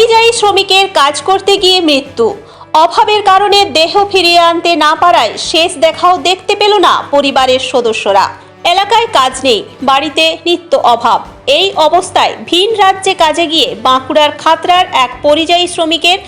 পরিযায়ী শ্রমিকের কাজ করতে গিয়ে মৃত্যু। অভাবের কারণে দেহ ফিরিয়ে আনতে না পারায় শেষ দেখাও দেখতে পেল না পরিবারের সদস্যরা। এলাকায় কাজ নেই, বাড়িতে নিত্য অভাব। এই অবস্থায় ভিন রাজ্যে কাজে গিয়ে বাঁকুড়ার খাতরার এক পরিযায়ী শ্রমিকের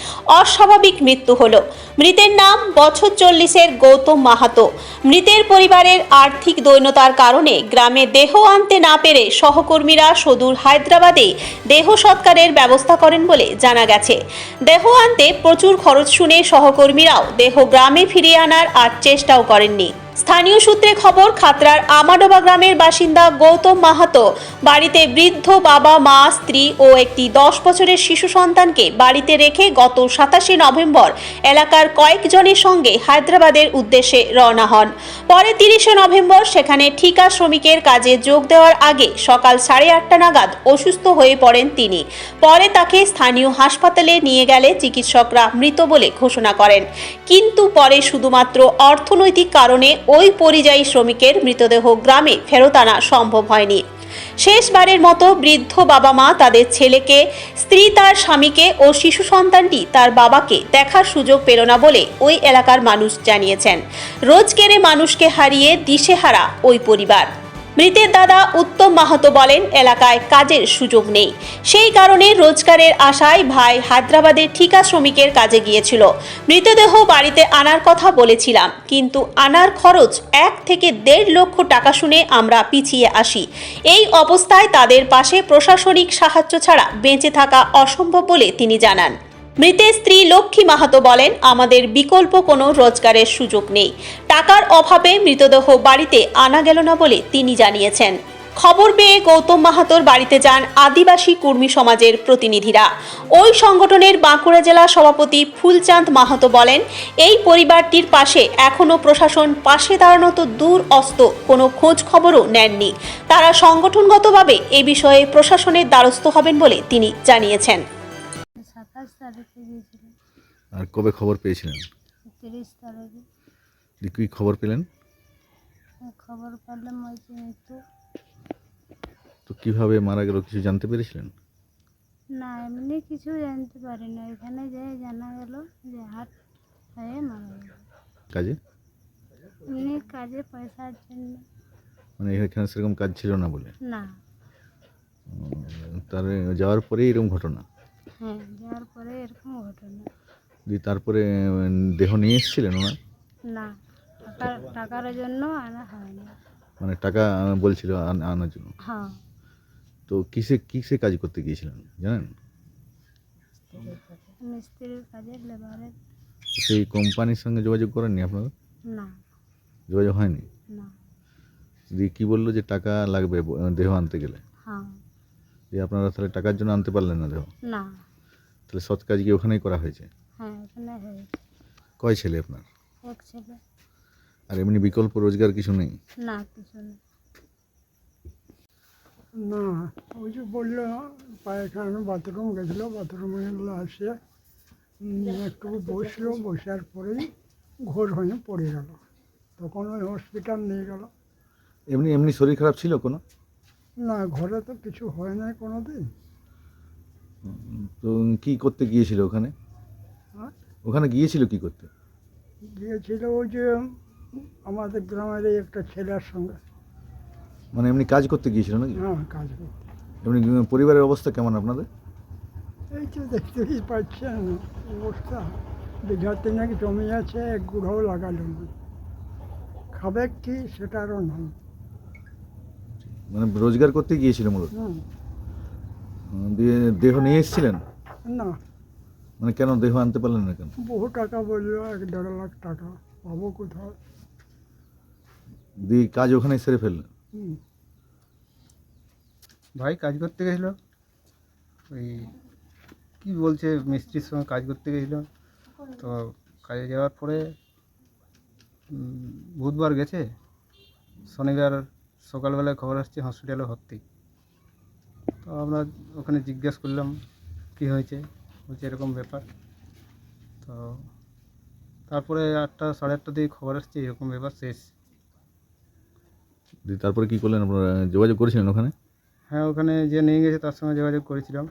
অস্বাভাবিক মৃত্যু হল। মৃতের নাম বছর চল্লিশের গৌতম মাহাতো। মৃতের পরিবারের আর্থিক দৈন্যতার কারণে গ্রামে দেহ আনতে না পেরে সহকর্মীরা সদূর হায়দ্রাবাদে দেহ সৎকারের ব্যবস্থা করেন বলে জানা গেছে। দেহ আনতে প্রচুর খরচ শুনে সহকর্মীরাও দেহ গ্রামে ফিরিয়ে আনার আর চেষ্টাও করেননি। স্থানীয় সূত্রে খবর খাতরার আমাডোবা গ্রামের বাসিন্দা গৌতম মাহাতো বাড়িতে বৃদ্ধ বাবা, মা, স্ত্রী ও একটি দশ বছরের শিশু সন্তানকে বাড়িতে রেখে গত সাতাশে নভেম্বর এলাকার কয়েকজনের সঙ্গে হায়দ্রাবাদের উদ্দেশ্যে রওনা হন। পরে তিরিশে নভেম্বর সেখানে ঠিকা শ্রমিকের কাজে যোগ দেওয়ার আগে সকাল সাড়ে আটটা নাগাদ অসুস্থ হয়ে পড়েন তিনি। পরে তাকে স্থানীয় হাসপাতালে নিয়ে গেলে চিকিৎসকরা মৃত বলে ঘোষণা করেন। কিন্তু পরে শুধুমাত্র অর্থনৈতিক কারণে ওই পরিযায়ী শ্রমিকের মৃতদেহ গ্রামে ফেরত আনা সম্ভব হয়নি। শেষবারের মতো বৃদ্ধ বাবা মা তাদের ছেলেকে, স্ত্রী তার স্বামীকে ও শিশু সন্তানটি তার বাবাকে দেখার সুযোগ পেল না বলে ওই এলাকার মানুষ জানিয়েছেন। রোজকেরে মানুষকে হারিয়ে দিশেহারা ওই পরিবার। মৃতের দাদা উত্তম মাহাতো বলেন, এলাকায় কাজের সুযোগ নেই। সেই কারণে রোজগারের আশায় ভাই হায়দ্রাবাদের ঠিকা শ্রমিকের কাজে গিয়েছিল। মৃতদেহ বাড়িতে আনার কথা বলেছিলাম, কিন্তু আনার খরচ এক থেকে দেড় লক্ষ টাকা শুনে আমরা পিছিয়ে আসি। এই অবস্থায় তাদের পাশে প্রশাসনিক সাহায্য ছাড়া বেঁচে থাকা অসম্ভব বলে তিনি জানান। মৃতের স্ত্রী লক্ষ্মী মাহাতো বলেন, আমাদের বিকল্প কোনো রোজগারের সুযোগ নেই। টাকার অভাবে মৃতদেহ বাড়িতে আনা গেল না বলে তিনি জানিয়েছেন। খবর পেয়ে গৌতম মাহাতোর বাড়িতে যান আদিবাসী কর্মী সমাজের প্রতিনিধিরা। ওই সংগঠনের বাঁকুড়া জেলা সভাপতি ফুলচাঁদ মাহাতো বলেন, এই পরিবারটির পাশে এখনও প্রশাসন পাশে দাঁড়ানো তো দূর অস্ত, কোনো খোঁজ খবরও নেননি। তারা সংগঠনগতভাবে এ বিষয়ে প্রশাসনের দ্বারস্থ হবেন বলে তিনি জানিয়েছেন। আর কবে খবর পেয়েছিলেন? তিরিশ তারিখে। কী খবর পেলেন? খবর পেলাম ওই যে মৃত্যু তো। কীভাবে মারা গেল কিছু জানতে পেরেছিলেন? না এমনি কিছু জানতে পারি না এখানে যে জানা গেল যে হাট হয়ে মারা গেল। কাজে? এমনি কাজে পয়সার জন্য। মানে এখানে সেরকম কাজ ছিল না বলে? না। তার যাওয়ার পরেই এরকম ঘটনা? হ্যাঁ যাওয়ার পরে এরকম ঘটনা। দিয়ে তারপরে দেহ নিয়ে এসেছিলেন ওনার? না টাকার টাকার জন্য আনা হয়নি। মানে টাকা বলছিল আন- আনার জন্য? হ্যাঁ। তো কিসে কিসে কাজ করতে গিয়েছিলেন জানেন? মিস্ত্রির কাজে লেবারের সেই কোম্পানির সঙ্গে যোগাযোগ করেননি আপনারা? না। যোগাযোগ হয়নি? না। দিয়ে কী বলল যে টাকা লাগবে ব- দেহ আনতে গেলে? হ্যাঁ। দিয়ে আপনারা তাহলে টাকার জন্য আনতে পারলেন না দেহ? না। তাহলে সৎ কাজ গিয়ে ওখানেই করা হয়েছে? হ্যাঁ এখানে হয়েছে। কয় ছেলে আপনার? এক ছেলে। আর এমনি বিকল্প রোজগার কিছু নেই? না কিছু নেই। না ওই যে বলল পায়খানা বাথরুম গেছিল বাথরুমে গেলো আসে। একটু বসল বসার পরেই ঘোর হয়ে পড়ে গেল। তখন ওই হসপিটাল নিয়ে গেল। এমনি এমনি শরীর খারাপ ছিল কোনো? না ঘরে তো কিছু হয় না কোনো দিন তো কি করতে গিয়েছিল ওখানে? হ্যাঁ? ওখানে গিয়েছিল কি করতে? গিয়েছিল ওই যে আমাদের গ্রামের একটা ছেলের সঙ্গে। মানে এমনি কাজ করতে গিয়েছিল নাকি? হ্যাঁ কাজ করতে। এমনি পরিবারের অবস্থা কেমন আপনাদের? এই তো দেখতেই পাচ্ছেন অবস্থা। বিঘা নাকি জমি আছে এক গুঁড়োও লাগালো না। খাবে কি সেটারও নয় মানে রোজগার করতে গিয়েছিল মূলত? দিয়ে দেহ নিয়ে এসেছিলেন? না। মানে কেন দেহ আনতে পারলেন না কেন? বহু টাকা বলল এক দেড় লাখ টাকা পাবো কোথাও দিয়ে কাজ ওখানে সেরে ফেললেন? হুম। ভাই কাজ করতে গেছিল? ওই কি বলছে মিস্ত্রির সঙ্গে কাজ করতে গেছিল? তো কাজে যাওয়ার পরে উম, বুধবার গেছে। শনিবার সকালবেলায় খবর আসছে হসপিটালে ভর্তি। তো আমরা ওখানে জিজ্ঞেস করলাম কি হয়েছে? বলছে এরকম ব্যাপার। তো তারপরে আটটা সাড়ে আটটা দিয়ে খবর আসছে এরকম ব্যাপার শেষ। দিয়ে তারপরে কি করলেন আপনারা? যোগাযোগ করেছিলেন ওখানে? হ্যাঁ ওখানে যে নিয়ে গেছে তার সঙ্গে যোগাযোগ করেছিলাম।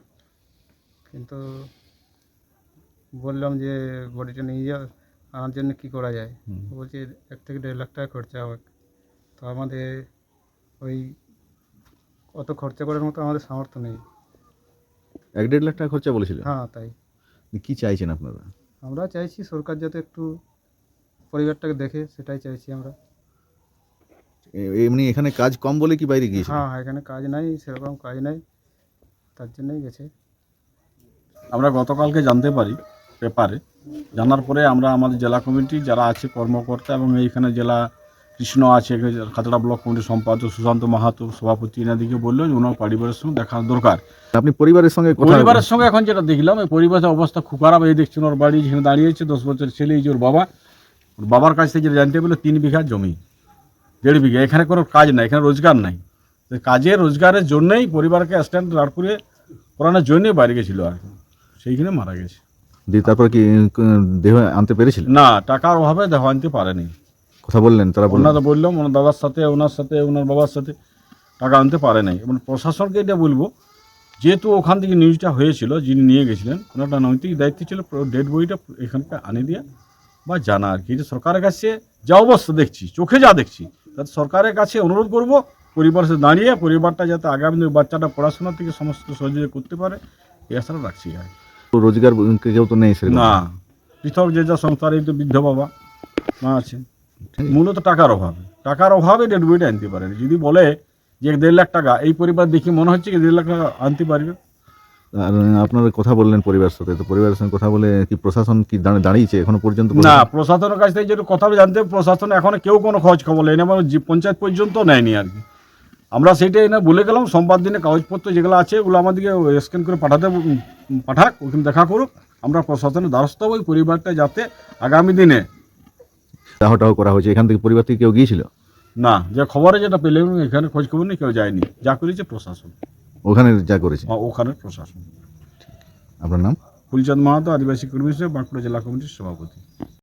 কিন্তু বললাম যে বডিটা নিয়ে যাও আনার জন্য কী করা যায়? বলছে এক থেকে দেড় লাখ টাকা খরচা হবে। তো আমাদের ওই অত খরচা করার মতো আমাদের সামর্থ্য নেই। এক দেড় লাখ টাকা খরচা বলেছিলেন? হ্যাঁ তাই। কি চাইছেন আপনারা? আমরা চাইছি সরকার যাতে একটু পরিবারটাকে দেখে সেটাই চাইছি আমরা। এ- এমনি এখানে কাজ কম বলে কি বাইরে গিয়েছিল হ্যাঁ এখানে কাজ নাই সেরকম কাজ নাই তার জন্যই গেছে। আমরা গতকালকে জানতে পারি পেপারে জানার পরে আমরা আমাদের জেলা কমিটি যারা আছে কর্মকর্তা এবং এইখানে জেলা কৃষ্ণ আছে খাতড়া ব্লক কমিটির সম্পাদক সুশান্ত মাহাতো সভাপতি এনাদিকে বলল যে ওনার পরিবারের সঙ্গে দেখা দরকার। আপনি পরিবারের সঙ্গে পরিবারের সঙ্গে এখন যেটা দেখলাম এই পরিবারের অবস্থা খুব খারাপ। এই দেখছেন ওর বাড়ি যেখানে দাঁড়িয়েছে দশ বছর ছেলে এই যে ওর বাবা। ওর বাবার কাছ থেকে যেটা জানতে পেল তিন বিঘা জমি দেড় বিঘা। এখানে কোনো কাজ নাই এখানে রোজগার নাই। তো কাজের রোজগারের জন্যই পরিবারকে স্ট্যান্ড দাঁড় করে করানোর জন্যই বাইরে গেছিল আর সেইখানে মারা গেছে। দিয়ে তারপর কি দেহ আনতে পেরেছিলেন না টাকার অভাবে দেহ আনতে পারেনি। কথা বললেন তারা ওনারা বললাম ওনার দাদার সাথে ওনার সাথে ওনার বাবার সাথে টাকা আনতে পারে নাই। এবং প্রশাসনকে এটা বলব যেহেতু ওখান থেকে নিউজটা হয়েছিল যিনি নিয়ে গেছিলেন ওনার একটা নৈতিক দায়িত্ব ছিল ডেড বইটা এখানকার আনে দেওয়া বা জানা আর কি। এটা সরকারের কাছে যা অবস্থা দেখছি চোখে যা দেখছি তাতে সরকারের কাছে অনুরোধ করব পরিবারের সাথে দাঁড়িয়ে পরিবারটা যাতে আগামী দিনে বাচ্চাটা পড়াশোনা থেকে সমস্ত সহযোগিতা করতে পারে এই আশাটা রাখছি আর। রোজগার কেউ তো নেই না পৃথক যে যা সংসার এই তো বৃদ্ধ বাবা মা আছে। মূলত টাকার অভাবে। টাকার অভাবে ডেড আনতে পারেনি যদি বলে যে দেড় লাখ টাকা এই পরিবার দেখি মনে হচ্ছে কি দেড় লাখ টাকা আনতে পারবে? আর আপনারা কথা বললেন পরিবারের সাথে। তো পরিবারের সঙ্গে কথা বলে কি প্রশাসন কি দাঁড়- দাঁড়িয়েছে এখনও পর্যন্ত না প্রশাসনের কাছ থেকে যেটা কথা জানতে প্রশাসন এখনও কেউ কোনো খোঁজ খবর নেই মানে পঞ্চায়েত পর্যন্ত নেয়নি আর কি। আমরা সেইটাই না বলে গেলাম সোমবার দিনে কাগজপত্র যেগুলো আছে ওগুলো আমাদেরকে স্ক্যান করে পাঠাতে পাঠাক ওখানে দেখা করুক। আমরা প্রশাসনের দ্বারস্থ হব ওই পরিবারটা যাতে আগামী দিনে দাহ টাহ করা হয়েছে এখান থেকে পরিবার থেকে কেউ গিয়েছিল? না যা খবরে যেটা পেলে এখানে খোঁজ খবর নেই কেউ যায়নি। যা করেছে প্রশাসন। ওখানে যা করেছে? ওখানে ওখানের প্রশাসন। আপনার নাম? ফুলচাঁদ মাহাতো আদিবাসী কর্মী হিসেবে বাঁকুড়া জেলা কমিটির সভাপতি।